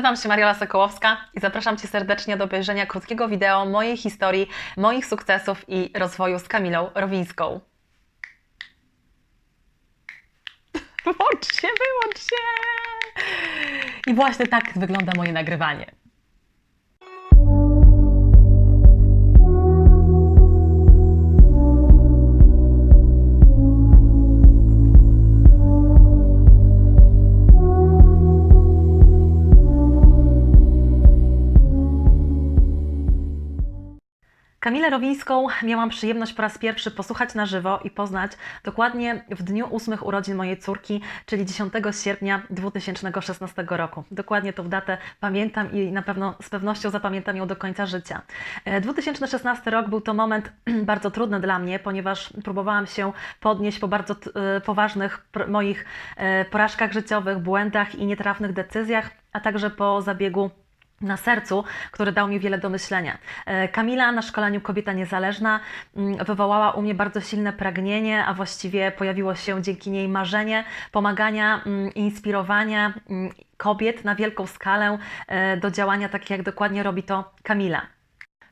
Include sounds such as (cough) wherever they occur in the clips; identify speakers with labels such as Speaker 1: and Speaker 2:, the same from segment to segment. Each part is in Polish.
Speaker 1: Nazywam się Mariola Sokołowska i zapraszam Cię serdecznie do obejrzenia krótkiego wideo mojej historii, moich sukcesów i rozwoju z Kamilą Rowińską. (laughs) Wyłącz się, wyłącz się! I właśnie tak wygląda moje nagrywanie. Kamilę Rowińską miałam przyjemność po raz pierwszy posłuchać na żywo i poznać dokładnie w dniu ósmych urodzin mojej córki, czyli 10 sierpnia 2016 roku. Dokładnie tą datę pamiętam i na pewno z pewnością zapamiętam ją do końca życia. E, 2016 rok był to moment (clears throat) bardzo trudny dla mnie, ponieważ próbowałam się podnieść po bardzo e, poważnych moich e, porażkach życiowych, błędach i nietrafnych decyzjach, a także po zabiegu na sercu, który dał mi wiele do myślenia. E, Kamila na szkoleniu Kobieta Niezależna mm, wywołała u mnie bardzo silne pragnienie, a właściwie pojawiło się dzięki niej marzenie pomagania, mm, inspirowania mm, kobiet na wielką skalę e, do działania tak, jak dokładnie robi to Kamila.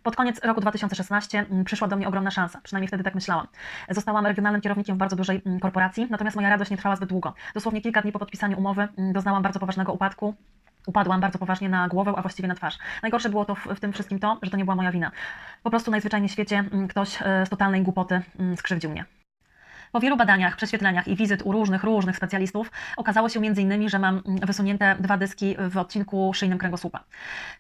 Speaker 1: Pod koniec roku 2016 mm, przyszła do mnie ogromna szansa, przynajmniej wtedy tak myślałam. Zostałam regionalnym kierownikiem w bardzo dużej korporacji, natomiast moja radość nie trwała zbyt długo. Dosłownie kilka dni po podpisaniu umowy doznałam bardzo poważnego upadku. Upadłam bardzo poważnie na głowę, a właściwie na twarz. Najgorsze było to w, w tym wszystkim to, że to nie była moja wina. Po prostu najzwyczajniej w świecie mm, ktoś e, z totalnej głupoty mm, skrzywdził mnie. Po wielu badaniach, prześwietleniach i wizyt u różnych, różnych specjalistów okazało się m.in., że mam wysunięte dwa dyski w odcinku szyjnym kręgosłupa.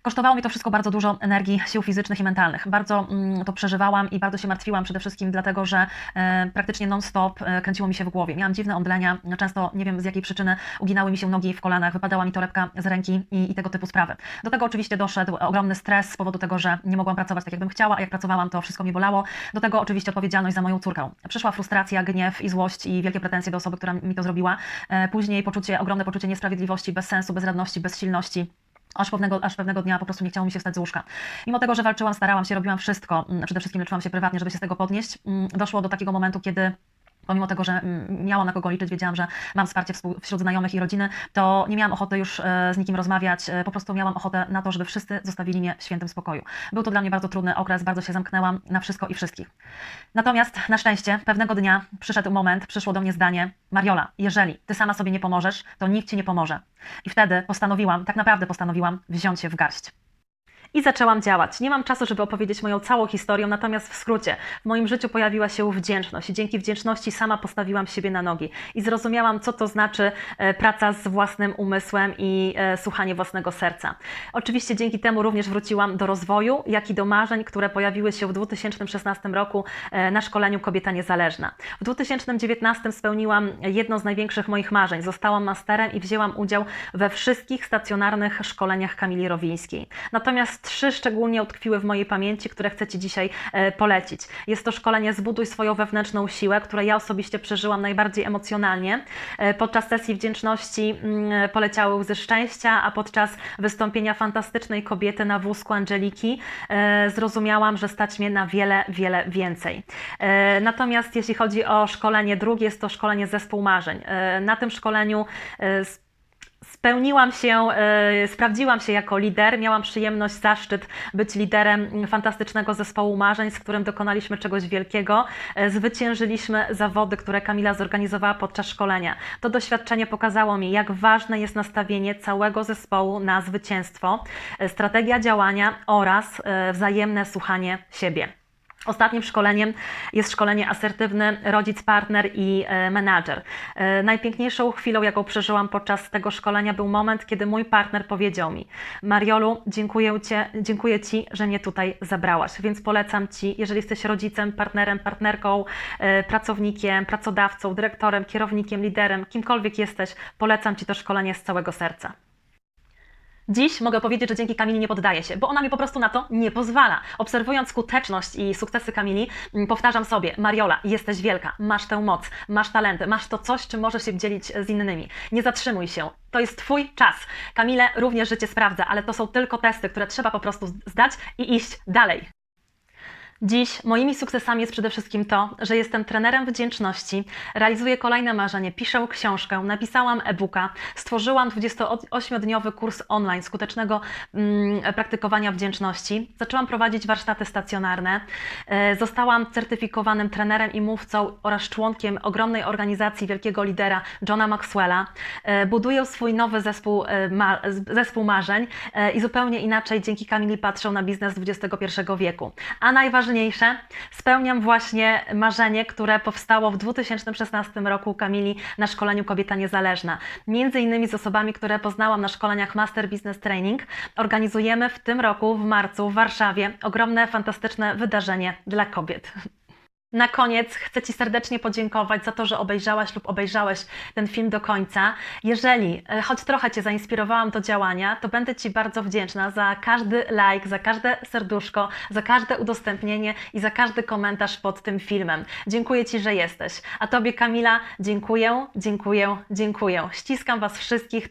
Speaker 1: Kosztowało mi to wszystko bardzo dużo energii, sił fizycznych i mentalnych. Bardzo mm, to przeżywałam i bardzo się martwiłam przede wszystkim dlatego, że e, praktycznie non-stop e, kręciło mi się w głowie. Miałam dziwne omdlenia, często nie wiem z jakiej przyczyny uginały mi się nogi w kolanach, wypadała mi torebka z ręki i, i tego typu sprawy. Do tego oczywiście doszedł ogromny stres z powodu tego, że nie mogłam pracować tak, jakbym chciała, a jak pracowałam, to wszystko mi bolało. Do tego oczywiście odpowiedzialność za moją córkę. Przyszła frustracja, gniew i złość i wielkie pretensje do osoby, która mi to zrobiła. E, Później poczucie, ogromne poczucie niesprawiedliwości, bezsensu, bezradności, bezsilności. Aż pewnego, aż pewnego dnia po prostu nie chciało mi się wstać z łóżka. Mimo tego, że walczyłam, starałam się, robiłam wszystko, przede wszystkim leczyłam się prywatnie, żeby się z tego podnieść, doszło do takiego momentu, kiedy Pomimo tego, że mm, miałam na kogo liczyć, wiedziałam, że mam wsparcie wśród znajomych i rodziny, to nie miałam ochoty już e, z nikim rozmawiać. e, Po prostu miałam ochotę na to, żeby wszyscy zostawili mnie w świętym spokoju. Był to dla mnie bardzo trudny okres, bardzo się zamknęłam na wszystko i wszystkich. Natomiast na szczęście pewnego dnia przyszedł moment, przyszło do mnie zdanie: Mariola, jeżeli ty sama sobie nie pomożesz, to nikt ci nie pomoże. I wtedy postanowiłam, tak naprawdę postanowiłam wziąć się w garść. I zaczęłam działać. Nie mam czasu, żeby opowiedzieć moją całą historię, natomiast w skrócie, w moim życiu pojawiła się wdzięczność i dzięki wdzięczności sama postawiłam siebie na nogi i zrozumiałam, co to znaczy e, praca z własnym umysłem i e, słuchanie własnego serca. Oczywiście dzięki temu również wróciłam do rozwoju, jak i do marzeń, które pojawiły się w 2016 roku e, na szkoleniu Kobieta Niezależna. W 2019 spełniłam jedno z największych moich marzeń. Zostałam masterem i wzięłam udział we wszystkich stacjonarnych szkoleniach Kamili Rowińskiej. Natomiast trzy szczególnie utkwiły w mojej pamięci, które chcę Ci dzisiaj e, polecić. Jest to szkolenie Zbuduj swoją wewnętrzną siłę, które ja osobiście przeżyłam najbardziej emocjonalnie. E, Podczas sesji wdzięczności mm, poleciały łzy szczęścia, a podczas wystąpienia fantastycznej kobiety na wózku Angeliki e, zrozumiałam, że stać mnie na wiele, wiele więcej. E, Natomiast jeśli chodzi o szkolenie drugie, jest to szkolenie zespół marzeń. E, Na tym szkoleniu e, Spełniłam się, e, sprawdziłam się jako lider. Miałam przyjemność, zaszczyt być liderem fantastycznego zespołu marzeń, z którym dokonaliśmy czegoś wielkiego. E, Zwyciężyliśmy zawody, które Kamila zorganizowała podczas szkolenia. To doświadczenie pokazało mi, jak ważne jest nastawienie całego zespołu na zwycięstwo, e, strategia działania oraz wzajemne słuchanie siebie. Ostatnim szkoleniem jest szkolenie asertywny rodzic, partner i e, menadżer. E, najpiękniejszą chwilą, jaką przeżyłam podczas tego szkolenia, był moment, kiedy mój partner powiedział mi: Mariolu, dziękuję, cię, dziękuję Ci, że mnie tutaj zabrałaś, więc polecam Ci, jeżeli jesteś rodzicem, partnerem, partnerką, e, pracownikiem, pracodawcą, dyrektorem, kierownikiem, liderem, kimkolwiek jesteś, polecam Ci to szkolenie z całego serca. Dziś mogę powiedzieć, że dzięki Kamili nie poddaję się, bo ona mi po prostu na to nie pozwala. Obserwując skuteczność i sukcesy Kamili, mm, powtarzam sobie: Mariola, jesteś wielka, masz tę moc, masz talenty, masz to coś, czym możesz się dzielić z innymi. Nie zatrzymuj się. To jest Twój czas. Kamile również życie sprawdza, ale to są tylko testy, które trzeba po prostu zdać i iść dalej. Dziś moimi sukcesami jest przede wszystkim to, że jestem trenerem wdzięczności, realizuję kolejne marzenie, piszę książkę, napisałam e-booka, stworzyłam 28-dniowy kurs online skutecznego mm, praktykowania wdzięczności, zaczęłam prowadzić warsztaty stacjonarne, e, zostałam certyfikowanym trenerem i mówcą oraz członkiem ogromnej organizacji wielkiego lidera Johna Maxwella, e, buduję swój nowy zespół, e, ma, zespół marzeń e, i zupełnie inaczej dzięki Kamili patrzę na biznes XXI wieku. A najważniejsze, spełniam właśnie marzenie, które powstało w 2016 roku Kamili na szkoleniu Kobieta Niezależna. Między innymi z osobami, które poznałam na szkoleniach Master Business Training, organizujemy w tym roku, w marcu, w Warszawie, ogromne, fantastyczne wydarzenie dla kobiet. Na koniec chcę Ci serdecznie podziękować za to, że obejrzałaś lub obejrzałeś ten film do końca. Jeżeli e, choć trochę Cię zainspirowałam do działania, to będę Ci bardzo wdzięczna za każdy like, za każde serduszko, za każde udostępnienie i za każdy komentarz pod tym filmem. Dziękuję Ci, że jesteś. A Tobie, Kamila, dziękuję, dziękuję, dziękuję. Ściskam Was wszystkich,